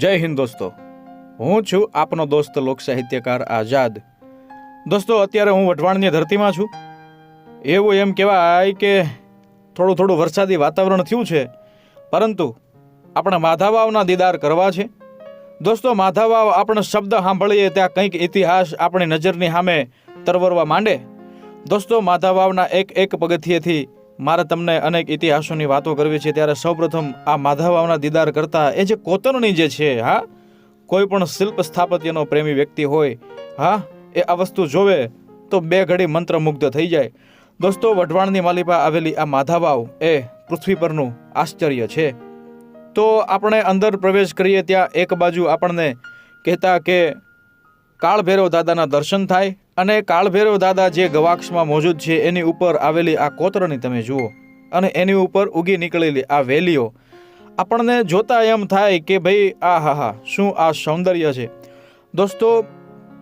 જય હિન્દ દોસ્તો. હું છું આપનો દોસ્ત લોક સાહિત્યકાર આઝાદ. દોસ્તો, અત્યારે હું વઢવાણની ધરતીમાં છું. એવું એમ કહેવાય કે થોડું થોડું વરસાદી વાતાવરણ થયું છે, પરંતુ આપણે માધાવાવના દીદાર કરવા છે. દોસ્તો, માધાવાવ આપણે શબ્દ સાંભળીએ ત્યાં કંઈક ઇતિહાસ આપણી નજરની સામે તરવરવા માંડે. દોસ્તો, માધાવાવના એક એક પગથિયેથી મારે તમને અનેક ઇતિહાસોની વાતો કરવી છે, ત્યારે સૌપ્રથમ આ માધાવાવના દીદાર કરતા એ જે કોતરણી જે છે, હા, કોઈ પણ શિલ્પ સ્થાપત્યનો પ્રેમી વ્યક્તિ હોય, હા, એ આ વસ્તુ જોવે તો બે ઘડી મંત્રમુગ્ધ થઈ જાય. દોસ્તો, વઢવાણની માલિપા આવેલી આ માધાવાવ એ પૃથ્વી પરનું આશ્ચર્ય છે. તો આપણે અંદર પ્રવેશ કરીએ, ત્યાં એક બાજુ આપણને કહેતા કે કાળભૈરવ દાદાના દર્શન થાય અને કાળભૈરવ દાદા જે ગવાક્ષમાં મોજૂદ છે, એની ઉપર આવેલી આ કોતરણી તમે જુઓ અને એની ઉપર ઉગી નીકળેલી આ વેલીઓ. આપણને જોતા એમ થાય કે ભાઈ, આ હા હા, શું આ સૌંદર્ય છે. દોસ્તો,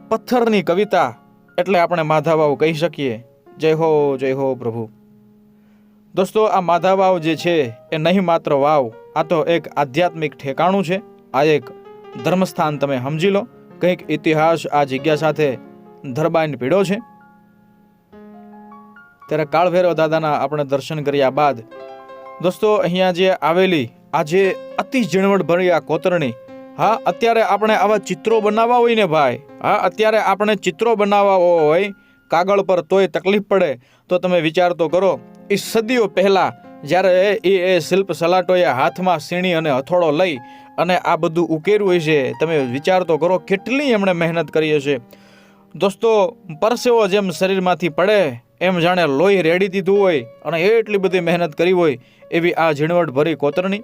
પથ્થરની કવિતા એટલે આપણે માધાવાવ કહી શકીએ. જય હો જય હો પ્રભુ. દોસ્તો, આ માધાવાવ જે છે, એ નહીં માત્ર વાવ, આ તો એક આધ્યાત્મિક ઠેકાણું છે. આ એક ધર્મસ્થાન તમે સમજી લો. કંઈક ઇતિહાસ આ જગ્યા સાથે ધરબાઈન પીડો છે? ત્યારે કાળભૈરવ દાદાના આપણે દર્શન કર્યા બાદ, દોસ્તો, અહીંયા જે આવેલી, આ જે અતિ ઝીણવટભરી આ કોતરણી, હા, અત્યારે આપણે આવા ચિત્રો બનાવવા હોય ને ભાઈ, હા, અત્યારે આપણે ચિત્રો બનાવવા હોય, કાગળ પર તોય તકલીફ પડે, તો તમે વિચાર તો કરો, એ સદીઓ પહેલાં જ્યારે એ એ શિલ્પ સલાટોએ હાથમાં સીણી અને હથોડો લઈ અને આ બધું ઉકેર્યું છે. તમે વિચાર તો કરો, કેટલી એમણે મહેનત કરી હશે. દોસ્તો, પરસેવો જેમ શરીરમાંથી પડે, એમ જાણે લોહી રેડી દીધું હોય અને એટલી બધી મહેનત કરી હોય એવી આ ઝીણવટ ભરી કોતરણી.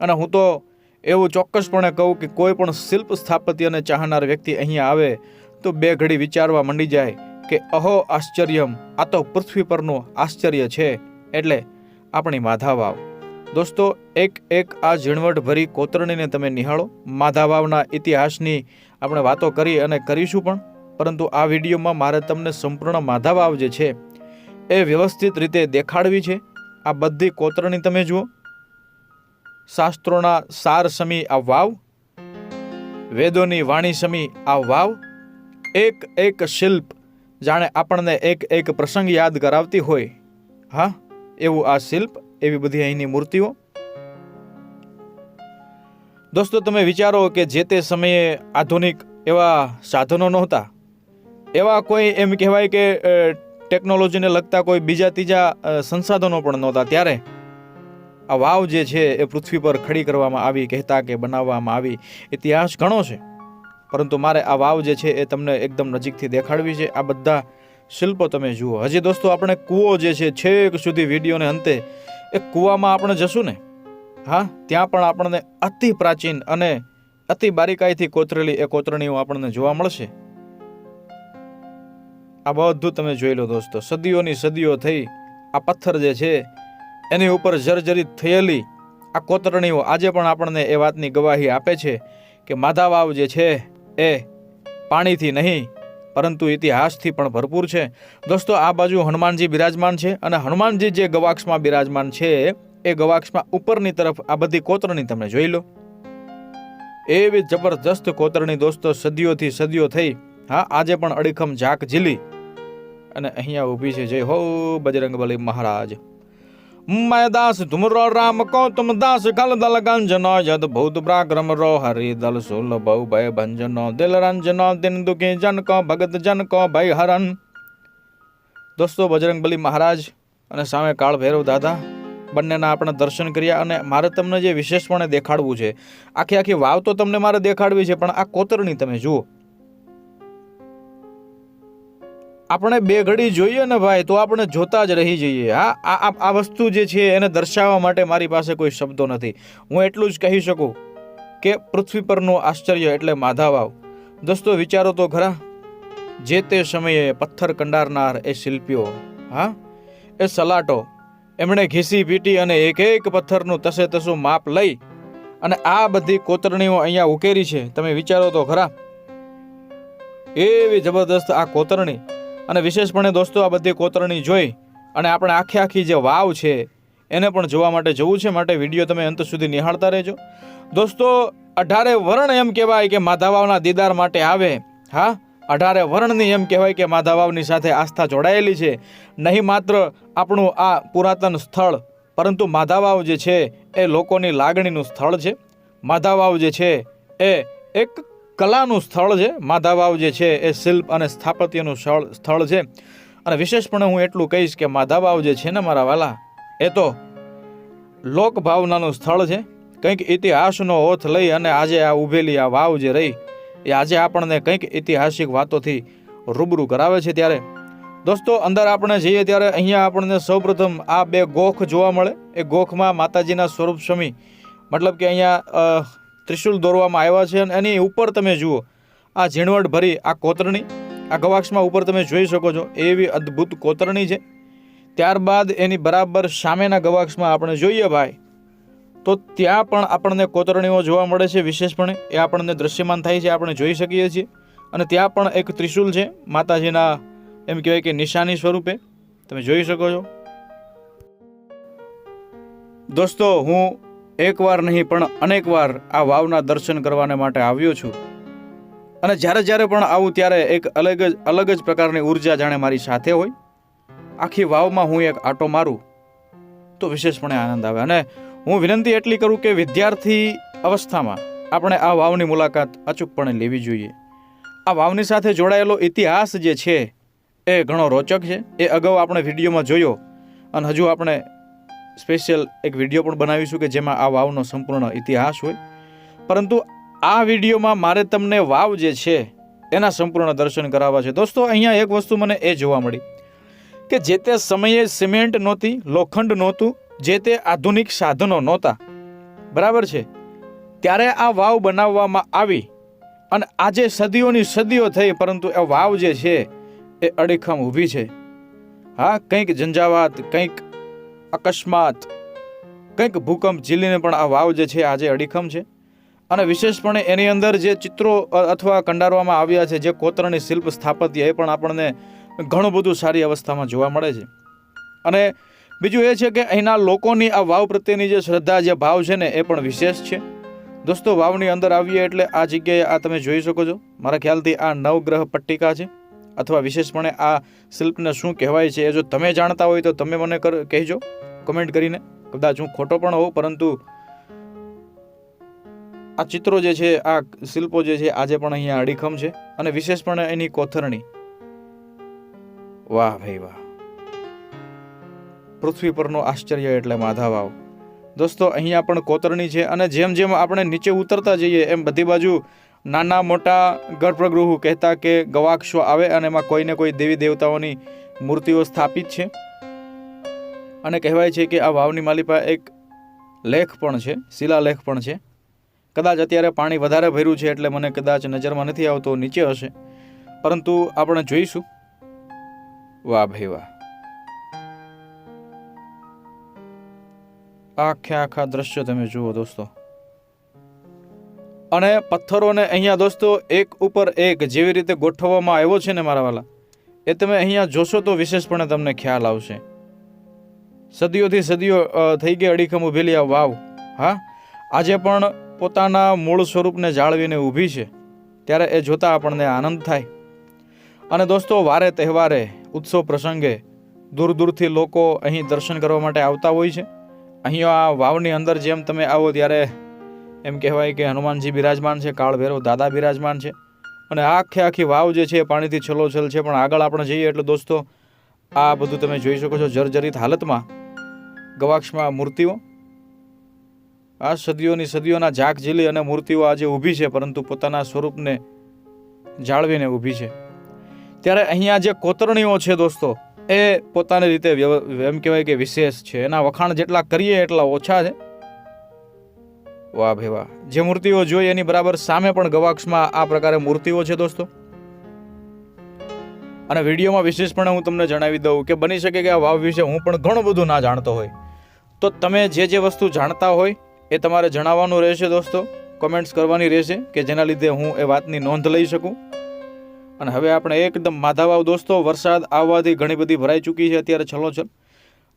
અને હું તો એવું ચોક્કસપણે કહું કે કોઈ પણ શિલ્પ સ્થાપત્યને ચાહનાર વ્યક્તિ અહીંયા આવે તો બે ઘડી વિચારવા માંડી જાય કે, અહો, આશ્ચર્યમ, આ તો પૃથ્વી પરનું આશ્ચર્ય છે. એટલે આપણી માધાવાવ દોસ્તો, એક એક આ ઝીણવટ ભરી કોતરણીને તમે નિહાળો. માધાભાવના ઇતિહાસની આપણે વાતો કરી અને કરીશું પણ. પરંતુ આ વિડીયોમાં મારે તમને સંપૂર્ણ માધાભાવ જે છે, એ વ્યવસ્થિત રીતે દેખાડવી છે. આ બધી કોતરણી તમે જુઓ. શાસ્ત્રોના સાર સમી આ વાવ, વેદોની વાણી સમી આ વાવ. એક એક શિલ્પ જાણે આપણને એક એક પ્રસંગ યાદ કરાવતી હોય. હા, એવું આ શિલ્પ એવી બધી અહીંની મૂર્તિઓ. દોસ્તો, તમે વિચારો કે જે તે સમયે આધુનિક એવા સાધનો નહોતા. એવા કોઈ એમ કહેવાય કે ટેકનોલોજીને લગતા કોઈ બીજા ત્રીજા સંસાધનો પણ નહોતા ત્યારે. આ વાવ જે છે એ પૃથ્વી પર ખડી કરવામાં આવી, કહેતા કે બનાવવામાં આવી, ઇતિહાસ ઘણો છે. પરંતુ મારે આ વાવ જે છે એ તમને એકદમ નજીકથી દેખાડવી છે. આ બધા શિલ્પો તમે જુઓ. હજી દોસ્તો, આપણે કૂવો જે છે છેક સુધી વિડીયોને અંતે એ કૂવામાં આપણે જશું ને? હા, ત્યાં પણ આપણને અતિ પ્રાચીન અને અતિ બારીકાઈથી કોતરેલી એ કોતરણીઓ આપણને જોવા મળશે. આ બધું તમે જોઈ લો દોસ્તો, સદીઓની સદીઓ થઈ આ પથ્થર જે છે, એની ઉપર જર્જરિત થયેલી આ કોતરણીઓ આજે પણ આપણને એ વાતની ગવાહી આપે છે કે માધાવાવ જે છે, એ પાણીથી નહીં પરંતુ ઇતિહાસથી પણ ભરપૂર છે. દોસ્તો, આ બાજુ હનુમાનજી બિરાજમાન છે અને હનુમાનજી જે ગવાક્ષમાં બિરાજમાન છે, એ ગવાક્ષમાં ઉપરની તરફ આ બધી કોતરણી તમે જોઈ લો. એવી જબરજસ્ત કોતરણી દોસ્તો સદીઓથી સદીઓ થઈ. હા, આજે પણ અડીખમ ઝાક ઝીલી. અને અહીંયા ઊભી છે જય હો, બજરંગબલી મહારાજ. मैं दास तुमरो राम को तुम दास कल दल गंजनो यद भूत प्राक्रम रो हरि दल सुल बहु भय भंजनो दिल रंजनो दिन दुखी जन को भगत जन को भय हरन દોસ્તો બજરંગબલી મહારાજ અને સામે કાળ ભૈરવ દાદા બંનેના આપણે દર્શન કર્યા અને મારે તમને જે વિશેષપણે દેખાડવું છે આખી આખી વાવ તો તમને મારે દેખાડવી છે પણ આ કોતરણી તમે જુઓ આપણે બે ઘડી જોઈએ ને ભાઈ, તો આપણે જોતા જ રહી જઈએ. હા, આ આ વસ્તુ જે છે એને દર્શાવવા માટે મારી પાસે કોઈ શબ્દો નથી. હું એટલું જ કહી શકું કે પૃથ્વી પરનું આશ્ચર્ય એટલે માધાવાવ. દોસ્તો, વિચારો તો ખરા. જે તે સમયે પથ્થર કંડારનાર એ શિલ્પીઓ, હા, એ સલાટો, એમણે ઘીસી પીટી અને એક એક પથ્થરનું તસે તસું માપ લઈ અને આ બધી કોતરણીઓ અહીંયા ઉકેરી છે. તમે વિચારો તો ખરા. એવી જબરદસ્ત આ કોતરણી અને વિશેષપણે દોસ્તો, આ બધી કોતરણી જોઈ અને આપણે આખી આખી જે વાવ છે, એને પણ જોવા માટે જવું છે. માટે વીડિયો તમે અંત સુધી નિહાળતા રહેજો. દોસ્તો, અઢારે વર્ણ એમ કહેવાય કે માધાવાવના દીદાર માટે આવે. હા, અઢારે વર્ણની એમ કહેવાય કે માધાવાવની સાથે આસ્થા જોડાયેલી છે. નહીં માત્ર આપણું આ પુરાતન સ્થળ, પરંતુ માધાવાવ જે છે, એ લોકોની લાગણીનું સ્થળ છે. માધાવાવ જે છે, એ એક કલાનું સ્થળ છે. માધાવાવ જે છે એ શિલ્પ અને સ્થાપત્યનું સ્થળ સ્થળ છે. અને વિશેષપણે હું એટલું કહીશ કે માધાવાવ જે છે ને મારા વાલા, એ તો લોકભાવનાનું સ્થળ છે. કંઈક ઇતિહાસનો ઓથ લઈ અને આજે આ ઊભેલી આ વાવ જે રહી, એ આજે આપણને કંઈક ઐતિહાસિક વાતોથી રૂબરૂ કરાવે છે ત્યારે. દોસ્તો, અંદર આપણે જઈએ ત્યારે અહીંયા આપણને સૌપ્રથમ આ બે ગોખ જોવા મળે. એ ગોખમાં માતાજીના સ્વરૂપ સ્વામી, મતલબ કે અહીંયા ત્રિશુલ દોરવામાં આવ્યા છે અને એની ઉપર તમે જુઓ, આ ઝીણવટ ભરી આ કોતરણી, આ ગવાક્ષમાં ઉપર તમે જોઈ શકો છો, એવી અદ્ભુત કોતરણી છે. ત્યારબાદ એની બરાબર સામેના ગવાક્ષમાં આપણે જોઈએ ભાઈ, તો ત્યાં પણ આપણને કોતરણીઓ જોવા મળે છે વિશેષપણે, એ આપણને દ્રશ્યમાન થાય છે, આપણે જોઈ શકીએ છીએ. અને ત્યાં પણ એક ત્રિશુલ છે, માતાજીના એમ કહેવાય કે નિશાની સ્વરૂપે, તમે જોઈ શકો છો. દોસ્તો, હું એકવાર નહીં, પણ અનેકવાર આ વાવના દર્શન કરવાને માટે આવ્યો છું. અને જ્યારે જ્યારે પણ આવું, ત્યારે એક અલગ જ અલગ જ પ્રકારની ઊર્જા જાણે મારી સાથે હોય. આખી વાવમાં હું એક આટો મારું, તો વિશેષપણે આનંદ આવે. અને હું વિનંતી એટલી કરું કે વિદ્યાર્થી અવસ્થામાં આપણે આ વાવની મુલાકાત અચૂકપણે લેવી જોઈએ. આ વાવની સાથે જોડાયેલો ઇતિહાસ જે છે, એ ઘણો રોચક છે. એ અગાઉ આપણે વિડીયોમાં જોયો, અને હજુ આપણે સ્પેશિયલ એક વીડિયો પણ બનાવીશું કે જેમાં આ વાવનો સંપૂર્ણ ઇતિહાસ હોય. પરંતુ આ વિડીયોમાં મારે તમને વાવ જે છે, એના સંપૂર્ણ દર્શન કરાવવા છે. દોસ્તો, અહીંયા એક વસ્તુ મને એ જોવા મળી કે જે તે સમયે સિમેન્ટ નહોતી, લોખંડ નહોતું, જે તે આધુનિક સાધનો નહોતા. બરાબર છે? ત્યારે આ વાવ બનાવવામાં આવી અને આજે સદીઓની સદીઓ થઈ, પરંતુ એ વાવ જે છે, એ અડીખમ ઊભી છે. હા, કંઈક ઝંઝાવાત, કંઈક અકસ્માત. કંઈક ભૂકંપ ઝીલીને પણ આ વાવ જે છે આજે અડીખમ છે. અને વિશેષપણે એની અંદર જે ચિત્રો અથવા કંડારવામાં આવ્યા છે, જે કોતરણી શિલ્પ સ્થાપત્ય, એ પણ આપણને ઘણું બધું સારી અવસ્થામાં જોવા મળે છે. અને બીજું એ છે કે અહીંના લોકોની આ વાવ પ્રત્યેની જે શ્રદ્ધા, જે ભાવ છે ને, એ પણ વિશેષ છે. દોસ્તો, વાવની અંદર આવીએ એટલે આ જગ્યાએ આ તમે જોઈ શકો છો. મારા ખ્યાલથી આ નવગ્રહ પટ્ટિકા છે. અથવા વિશેષપણે આ શિલ્પને શું કહેવાય છે એ જો તમે જાણતા હોય તો તમે મને કહેજો. કમેન્ટ કરીને. કદાચ હું ખોટો પણ હોઉં, પરંતુ આ ચિત્રો જે છે, આ શિલ્પો જે છે, આજે પણ અહીંયા અડીખમ છે અને વિશેષપણે એની કોથરણી. વાહ ભાઈ વાહ. પૃથ્વી પરનું આશ્ચર્ય એટલે માધા વાવ. દોસ્તો, અહીંયા પણ કોતરણી છે અને જેમ જેમ આપણે નીચે ઉતરતા જઈએ, એમ બધી બાજુ નાના મોટા ગર્ભગૃહ કહેતા કે ગવાક્ષો આવે અને એમાં કોઈને કોઈ દેવી દેવતાઓની મૂર્તિઓ સ્થાપિત છે. અને કહેવાય છે કે આ વાવની માલિપા એક લેખ પણ છે, શિલાલેખ પણ છે. કદાચ અત્યારે પાણી વધારે ભર્યું છે એટલે મને કદાચ નજરમાં નથી આવતો નીચે હશે. પરંતુ આપણે જોઈશું. વાહ ભાઈ વાહ. આખે આખા દ્રશ્ય તમે જુઓ દોસ્તો. અને પથ્થરોને અહીંયા દોસ્તો એક ઉપર એક જેવી રીતે ગોઠવવામાં આવ્યો છે ને મારા વાલા, એ તમે અહીંયા જોશો તો વિશેષપણે તમને ખ્યાલ આવશે. સદીઓથી સદીઓ થઈ ગઈ અડીખમ ઊભેલી આ વાવ. હા? આજે પણ પોતાના મૂળ સ્વરૂપને જાળવીને ઊભી છે. ત્યારે એ જોતાં આપણને આનંદ થાય. અને દોસ્તો, વારે તહેવારે, ઉત્સવ પ્રસંગે દૂર દૂરથી લોકો અહીં દર્શન કરવા માટે આવતા હોય છે. અહીં આ વાવની અંદર જેમ તમે આવો ત્યારે એમ કહેવાય કે હનુમાનજી બિરાજમાન છે, કાળ દાદા બિરાજમાન છે. અને આખે આખી વાવ જે છે એ પાણીથી છલોછલ છે. પણ આગળ આપણે જઈએ એટલે દોસ્તો, આ બધું તમે જોઈ શકો છો જર્જરિત હાલતમાં. ગવાક્ષમાં મૂર્તિઓ? આ સદીઓની સદીઓના ઝાક ઝીલી અને મૂર્તિઓ આજે ઊભી છે, પરંતુ પોતાના સ્વરૂપને જાળવીને ઊભી છે. ત્યારે અહીંયા જે કોતરણીઓ છે દોસ્તો, એ પોતાની રીતે એમ કહેવાય કે વિશેષ છે. એના વખાણ જેટલા કરીએ એટલા ઓછા છે. વાહ ભાઈ વાહ. જે મૂર્તિઓ જોઈ એની બરાબર સામે પણ ગવાક્ષમાં આ પ્રકારે મૂર્તિઓ છે દોસ્તો. અને વિડીયોમાં વિશેષપણે હું તમને જણાવી દઉં કે બની શકે કે આ વાવ વિશે હું પણ ઘણું બધું ના જાણતો હોય. તો તમે જે જે વસ્તુ જાણતા હોય એ તમારે જણાવવાનું રહેશે દોસ્તો. કમેન્ટ્સ કરવાની રહેશે કે જેના લીધે હું એ વાતની નોંધ લઈ શકું. અને હવે આપણે એકદમ માધાવાવ દોસ્તો, વરસાદ આવવાથી ઘણી બધી ભરાઈ ચૂકી છે અત્યારે છલો છલ.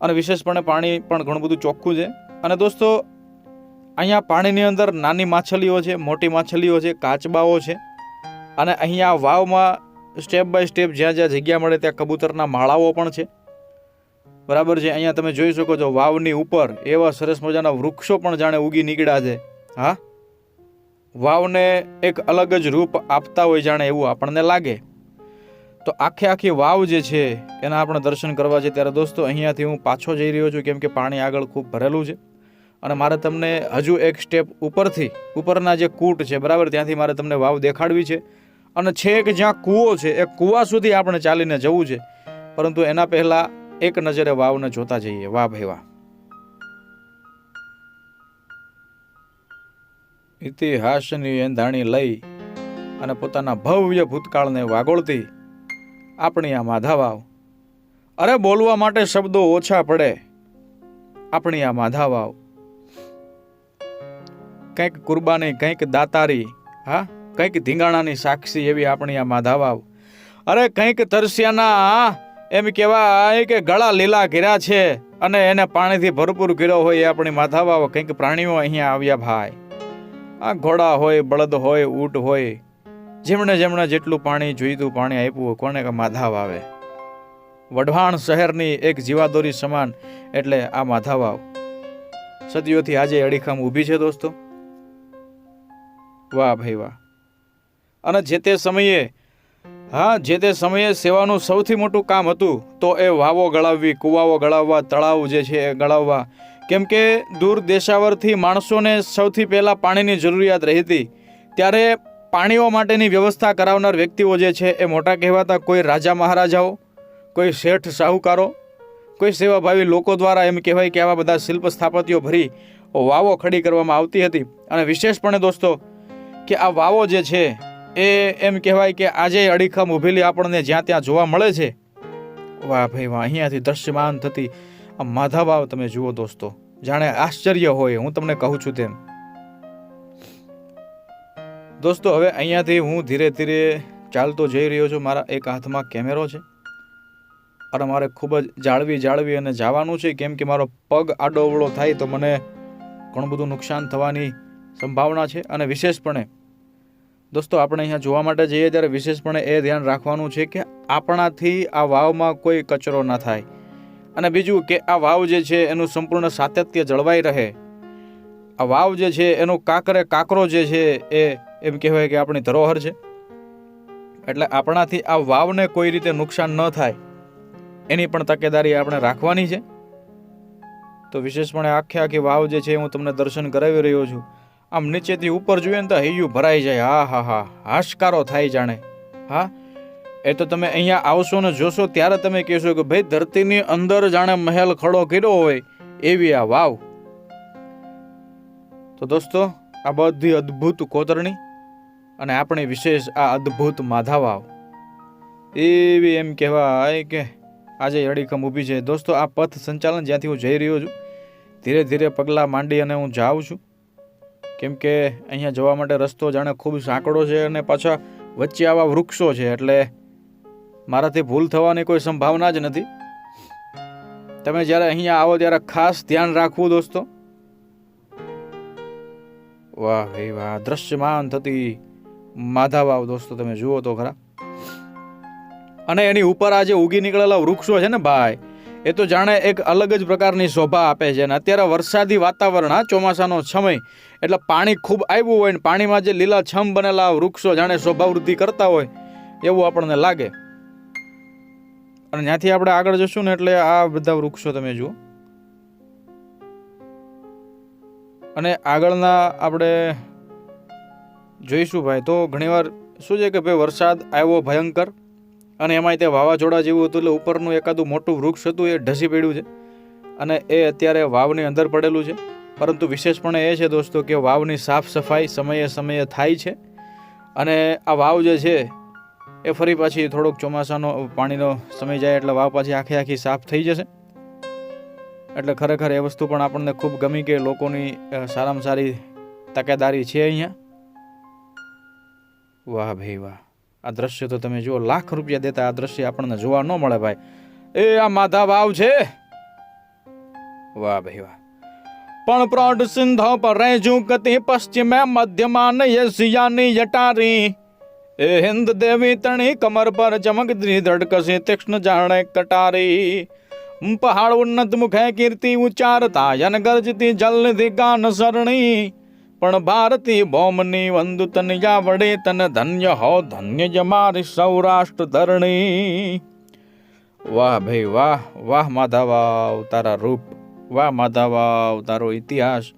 અને વિશેષપણે પાણી પણ ઘણું બધું ચોખ્ખું છે. અને દોસ્તો, અહીંયા પાણીની અંદર નાની માછલીઓ છે, મોટી માછલીઓ છે, કાચબાઓ છે. અને અહીંયા વાવમાં સ્ટેપ બાય સ્ટેપ જ્યાં જ્યાં જગ્યા મળે ત્યાં કબૂતરના માળાઓ પણ છે. બરાબર છે? અહીંયા તમે જોઈ શકો છો, વાવની ઉપર એવા સરસ મજાના વૃક્ષો પણ જાણે ઉગી નીકળ્યા છે. હા? વાવને એક અલગ જ રૂપ આપતા હોય જાણે એવું આપણને લાગે. તો આખે આખી વાવ જે છે, એના આપણે દર્શન કરવા છે. ત્યારે દોસ્તો, અહીંયાથી હું પાછો જઈ રહ્યો છું, કેમ કે પાણી આગળ ખૂબ ભરેલું છે. અને મારે તમને હજુ એક સ્ટેપ ઉપરથી, ઉપરના જે કૂટ છે, બરાબર? ત્યાંથી મારે તમને વાવ દેખાડવી છે. અને છેક જ્યાં કૂવો છે, એ કૂવા સુધી આપણે ચાલીને જવું છે. પરંતુ એના પહેલાં એક નજરે વાવને જોતા જઈએ. વાહ ભાઈ ઇતિહાસની એંધાણી લઈ અને પોતાના ભવ્ય ભૂતકાળને વાગોળતી આપણી આ માધા વાવ અરે બોલવા માટે શબ્દો ઓછા પડે. આપણી આ માધા વાવ કંઈક કુરબાની, કંઈક દાતારી, હા, કંઈક ધીંગાણાની સાક્ષી એવી આપણી આ માધા વાવ અરે કંઈક તરસ્યાના એમ કહેવાય કે ગળા લીલા ઘેરા છે અને એને પાણીથી ભરપૂર કર્યો હોય એ આપણી માધા વાવ કંઈક પ્રાણીઓ અહીંયા આવ્યા ભાઈ. આ ઘોડા હોય, બળદ હોય, ઊંટ હોય, જેમણે જેમણે જેટલું પાણી જોઈતું પાણી આપ્યું કોને કે માધા આવે. વઢવાણ શહેરની એક જીવાદોરી સમાન એટલે આ માધા વાવ સદીઓથી આજે અડીખમ ઊભી છે દોસ્તો. વાહ ભાઈ વાહ. અને જે તે સમયે હા, જે તે સમયે સેવાનું સૌથી મોટું કામ હતું, તો એ વાવો ગળાવવી, કુવાઓ ગળાવવા, તળાવ જે છે એ ગળાવવા. કેમ કે દૂર દેશાવરથી માણસોને સૌથી પહેલાં પાણીની જરૂરિયાત રહી હતી ત્યારે પાણીઓ માટેની વ્યવસ્થા કરાવનાર વ્યક્તિઓ જે છે એ મોટા કહેવાતા કોઈ રાજા મહારાજાઓ, કોઈ શેઠ સાહુકારો કોઈ સેવાભાવી લોકો દ્વારા એમ કહેવાય કે આવા બધા શિલ્પ સ્થાપત્યો ભરી વાવો ખડી કરવામાં આવતી હતી. અને વિશેષપણે દોસ્તો, કે આ વાવો જે છે એ એમ કહેવાય કે આજે અડીખમ ઊભેલી આપણને જ્યાં ત્યાં જોવા મળે છે. વાહ ભાઈ વાહ, અહીંયાથી દ્રશ્યમાન થતી આ માધાબાવ તમે જુઓ દોસ્તો. જાણે આશ્ચર્ય હોય, હું તમને કહું છું તેમ. દોસ્તો, હવે અહીંયાથી હું ધીરે ધીરે ચાલતો જઈ રહ્યો છું. મારા એક હાથમાં કેમેરો છે. અને મારે ખૂબ જ જાળવી જાળવી અને જવાનું છે. કેમ કે મારો પગ આડોવળો થાય તો મને ઘણું બધું નુકસાન થવાની સંભાવના છે. અને વિશેષપણે દોસ્તો, આપણે અહીંયા જોવા માટે જઈએ ત્યારે વિશેષપણે એ ધ્યાન રાખવાનું છે કે આપણાથી આ વાવમાં કોઈ કચરો ના થાય. અને બીજું કે આ વાવ જે છે એનું સંપૂર્ણ સાતત્ય જળવાઈ રહે. આ વાવ જે છે એનો કાંકરે કાંકરો જે છે એ એમ કહેવાય કે આપણી ધરોહર છે. એટલે આપણાથી આ વાવને કોઈ રીતે નુકસાન ન થાય. એની પણ તકેદારી આપણે રાખવાની છે. તો વિશેષપણે આખે આખી વાવ જે છે હું તમને દર્શન કરાવી રહ્યો છું. આમ નીચેથી ઉપર જોઈએ ને તો હૈયું ભરાઈ જાય. હા હા હા. હાશકારો થાય જાણે. હા? એ તો તમે અહીંયા આવશો ને જોશો, ત્યારે તમે કહેશો કે ભાઈ ધરતીની અંદર જાણે મહેલ ખડો કર્યો હોય એવી આ વાવ. તો દોસ્તો, આ બધી અદ્ભુત કોતરણી અને આપણી વિશેષ આ અદ્ભુત માધા વાવ એવી એમ કહેવાય કે આજે અડીખમ ઊભી છે. દોસ્તો, આ પથ સંચાલન જ્યાંથી હું જઈ રહ્યો છું, ધીરે ધીરે પગલાં માંડી અને હું જાઉં છું. કેમ કે અહીંયા જવા માટે રસ્તો જાણે ખૂબ સાંકડો છે અને પાછા વચ્ચે આવા વૃક્ષો છે એટલે મારાથી ભૂલ થવાની કોઈ સંભાવના જ નથી. તમે જ્યારે અહીંયા આવો ત્યારે ખાસ ધ્યાન રાખવું દોસ્તો. વાહ ભાઈ વાહ, દ્રશ્યમાન થતી માધા વાવ દોસ્તો તમે જુઓ તો ખરા. અને એની ઉપર આ જે ઉગી નીકળેલા વૃક્ષો છે ને ભાઈ, એ તો જાણે એક અલગ જ પ્રકારની શોભા આપે છે અને અત્યારે વરસાદી વાતાવરણ, આ ચોમાસાનો સમય એટલે પાણી ખૂબ આવ્યું હોય ને પાણીમાં જે લીલાછમ બનેલા વૃક્ષો જાણે શોભાવૃદ્ધિ કરતા હોય, એવું આપણને લાગે. અને ત્યાંથી આપણે આગળ જશું ને એટલે આ બધા વૃક્ષો તમે જુઓ. અને આગળના આપણે જોઈશું ભાઈ, તો ઘણીવાર શું છે કે ભાઈ વરસાદ આવ્યો ભયંકર, અને એમાંય તે વાવાઝોડા જેવું હતું એટલે ઉપરનું એકાદું મોટું વૃક્ષ હતું એ ઢસી પડ્યું છે. અને એ અત્યારે વાવની અંદર પડેલું છે. પરંતુ વિશેષપણે એ છે દોસ્તો કે વાવની સાફ સફાઈ સમયે સમયે થાય છે. અને આ વાવ જે છે, એ ફરી પાછી થોડોક ચોમાસાનો પાણીનો સમય જાય એટલે વાવ પાછી આખી આખી સાફ થઈ જશે. એટલે ખરેખર એ વસ્તુ પણ આપણને ખૂબ ગમી કે લોકોની સારામાં સારી તકેદારી છે અહીંયા. વાહ ભાઈ વાહ. આ દ્રશ્ય તો તમે જુઓ, લાખ રૂપિયા દેતા આ દ્રશ્ય આપણને જોવા ન મળે ભાઈ. એ આ માધા વાવ છે. વાહ ભાઈ વાહ. પણ પ્રૌઢ સિંધો પર રહેજું કતિ પશ્ચિમે મધ્યમાન યશિયાની જટારી એ હિન્દ દેવી તણી કમર પર ચમકદ્રી ધડકસી તીક્ષ્ણ જાણે કટારી. પહાડ ઉન્નત મુખે કીર્તિ ઉચ્ચારતા યન ગરજતી જલનિધિ ગાન સરણી. પણ ભારતી ભૌમની વંદુ તનયા વડે તન ધન્ય હો ધન્ય જમારી મારી સૌરાષ્ટ્ર ધરણી. વાહ ભાઈ વાહ વાહ માધવા તારા રૂપ. વાહ માધવા તારો ઇતિહાસ.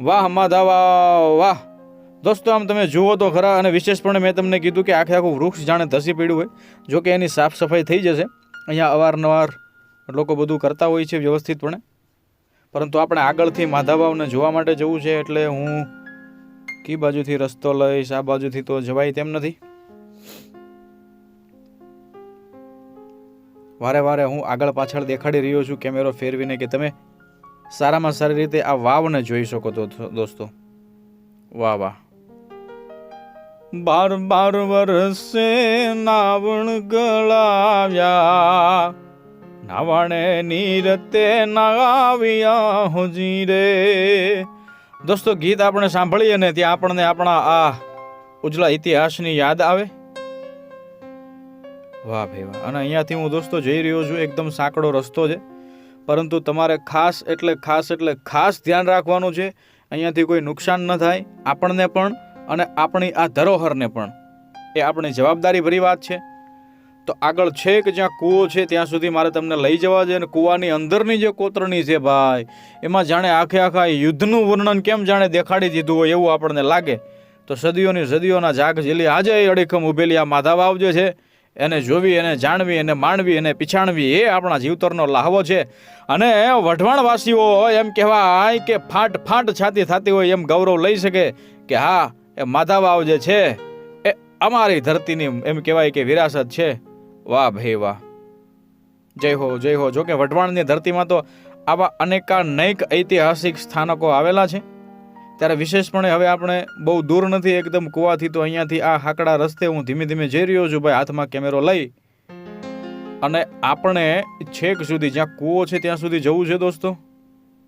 વાહ માધવા વાહ. દોસ્તો, આમ તમે જુઓ તો ખરા અને વિશેષપણે મેં તમને કીધું કે આખે આખું વૃક્ષ જાણે ધસી પડ્યું હોય. જો કે એની સાફ સફાઈ થઈ જશે. અહીંયા અવારનવાર લોકો બધું કરતા હોય છે વ્યવસ્થિતપણે. પરંતુ આપણે આગળથી માધાબાવને જોવા માટે જવું છે એટલે હું કી બાજુથી રસ્તો લઈશ, આ બાજુથી તો જવાય તેમ નથી. વારે વારે હું આગળ પાછળ દેખાડી રહ્યો છું, કેમેરો ફેરવીને કે તમે સારામાં સારી રીતે આ વાવને જોઈ શકો તો દોસ્તો. વાહ વાહ. બાર બાર વર્ષે નાવણ ગળાવ્યા. નાવણે નીરતે નાવ્યા હોજી રે. દોસ્તો, ગીત આપણે સાંભળીએ ને ત્યાં આપણને આપણા આ ઉજળા ઇતિહાસની યાદ આવે. વાહ, ભાઈ, વાહ. અને અહીંયાથી હું દોસ્તો જઈ રહ્યો છું. એકદમ સાંકડો રસ્તો છે. પરંતુ તમારે ખાસ એટલે ખાસ એટલે ખાસ ધ્યાન રાખવાનું છે. અહીંયાથી કોઈ નુકસાન ન થાય, આપણને પણ અને આપણી આ ધરોહરને પણ. એ આપણી જવાબદારી ભરી વાત છે. તો આગળ છે કે જ્યાં કૂવો છે ત્યાં સુધી મારે તમને લઈ જવા છે અને કૂવાની અંદરની જે કોતરણી છે ભાઈ, એમાં જાણે આખે આખા યુદ્ધનું વર્ણન કેમ જાણે દેખાડી દીધું હોય એવું આપણને લાગે. તો સદીઓની સદીઓના જાગ જેલી આજે અડીખમ ઉભેલી આ માધા વાવ જે છે. એને જોવી, એને જાણવી, એને માણવી, એને પીછાણવી, એ આપણા જીવતરનો લાહવો છે. અને વઢવાણવાસીઓ એમ કહેવાય કે ફાટ ફાટ છાતી થતી હોય એમ ગૌરવ લઈ શકે કે હા, એ માધાવાવ જે છે, એ અમારી ધરતીની એમ કહેવાય કે વિરાસત છે. વાહ ભાઈ વાહ. જય હો જય હો. જો કે વઢવાણની ધરતીમાં તો આવા અનેકાનેક ઐતિહાસિક સ્થાનકો આવેલા છે. ત્યારે વિશેષપણે હવે આપણે બહુ દૂર નથી એકદમ કુવાથી તો અહીંયાથી આ હાકડા રસ્તે હું ધીમે ધીમે જઈ રહ્યો છું ભાઈ, હાથમાં કેમેરો લઈ. અને આપણે છેક સુધી, જ્યાં કૂવો છે ત્યાં સુધી જવું છે દોસ્તો.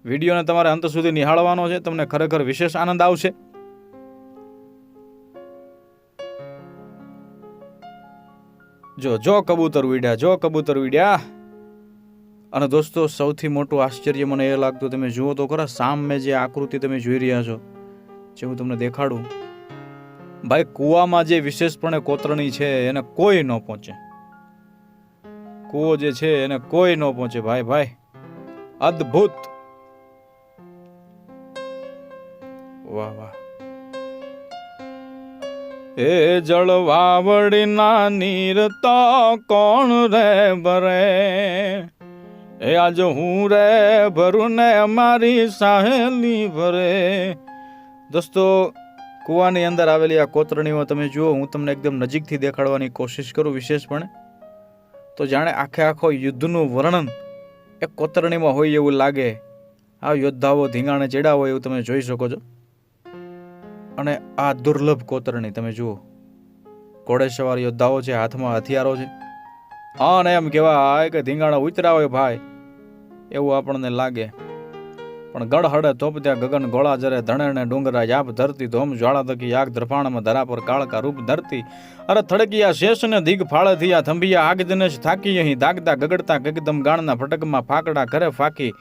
વિડીયોને તમારે અંત સુધી નિહાળવાનો છે, તમને ખરેખર વિશેષ આનંદ આવશે. જો જો કબૂતર ઉડ્યા, જો કબૂતર ઉડ્યા. અને દોસ્તો, સૌથી મોટું આશ્ચર્ય મને એ લાગતું, તમે જુઓ તો ખરા, સામે જે આકૃતિ તમે જોઈ રહ્યા છો, જે હું તમને દેખાડું, ભાઈ, કૂવામાં જે વિશેષપણે કોતરણી છે, એને કોઈ ન પહોંચે. કૂવો જે છે, એને કોઈ ન પહોંચે, ભાઈ ભાઈ. અદ્ભુત! વાહ વાહ. એ જળ વાવડીના નીર તો કોણ રે, ભરે? એ આજ હું રે ભરું ને અમારી સાહેલી ભરે. દોસ્તો, કૂવાની અંદર આવેલી આ કોતરણીઓ તમે જુઓ, હું તમને એકદમ નજીકથી દેખાડવાની કોશિશ કરું વિશેષપણે. તો જાણે આખે આખો યુદ્ધનું વર્ણન એ કોતરણીમાં હોય એવું લાગે. આ યોદ્ધાઓ ધીંગાણે ચેડા હોય એવું તમે જોઈ શકો છો. અને આ દુર્લભ કોતરણી તમે જુઓ. ઘોડેસવાર યોદ્ધાઓ છે, હાથમાં હથિયારો છે. હા ને એમ કહેવાય કે ધીંગાણા ઉતરા હોય ભાઈ. એવું આપણને લાગે. પણ ગળ હડે તોપ ત્યાં ગગન ગોળા જરે ધણે ડુંગરા યાપ ધરતી ધોમ જ્વાળા તકી યાગ ધરફાણમાં ધરા પર કાળકા રૂપ ધરતી. અરે થડકિયા શેષને દિગ ફાળે થયા, થંભિયા આગદને જ થાકી અહીં દાગતા ગગડતા ગગદમ ગાણના ફટકમાં ફાકડા ઘરે ફાકી.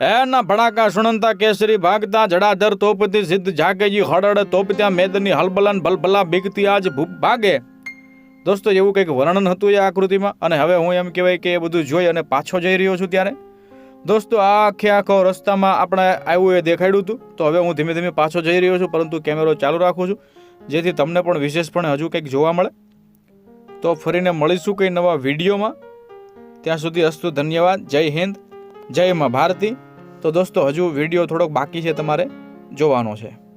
એના ભડાકા સુણંતા કેસરી ભાગતા જડાધર તોપતી સિદ્ધ જાગેજી હળડ તોપ ત્યાં મેદની હલબલન ભલભલા બીકતી આજ ભાગે. દોસ્તો, એવું કંઈક વર્ણન હતું એ આકૃતિમાં? અને હવે હું એમ કહેવાય કે એ બધું જોઈ અને પાછો જઈ રહ્યો છું ત્યારે? દોસ્તો, આ આખે આખો રસ્તામાં આપણે આવ્યું એ દેખાડ્યું હતું. તો હવે હું ધીમે ધીમે પાછો જઈ રહ્યો છું, પરંતુ કેમેરો ચાલુ રાખું છું. જેથી તમને પણ વિશેષપણે હજુ કંઈક જોવા મળે. તો ફરીને મળીશું કંઈ નવા વિડીયોમાં. ત્યાં સુધી અસ્તુ ધન્યવાદ. જય હિન્દ. જય મા ભારતી. તો દોસ્તો, હજુ વીડિયો થોડોક બાકી છે તમારે જોવાનો છે.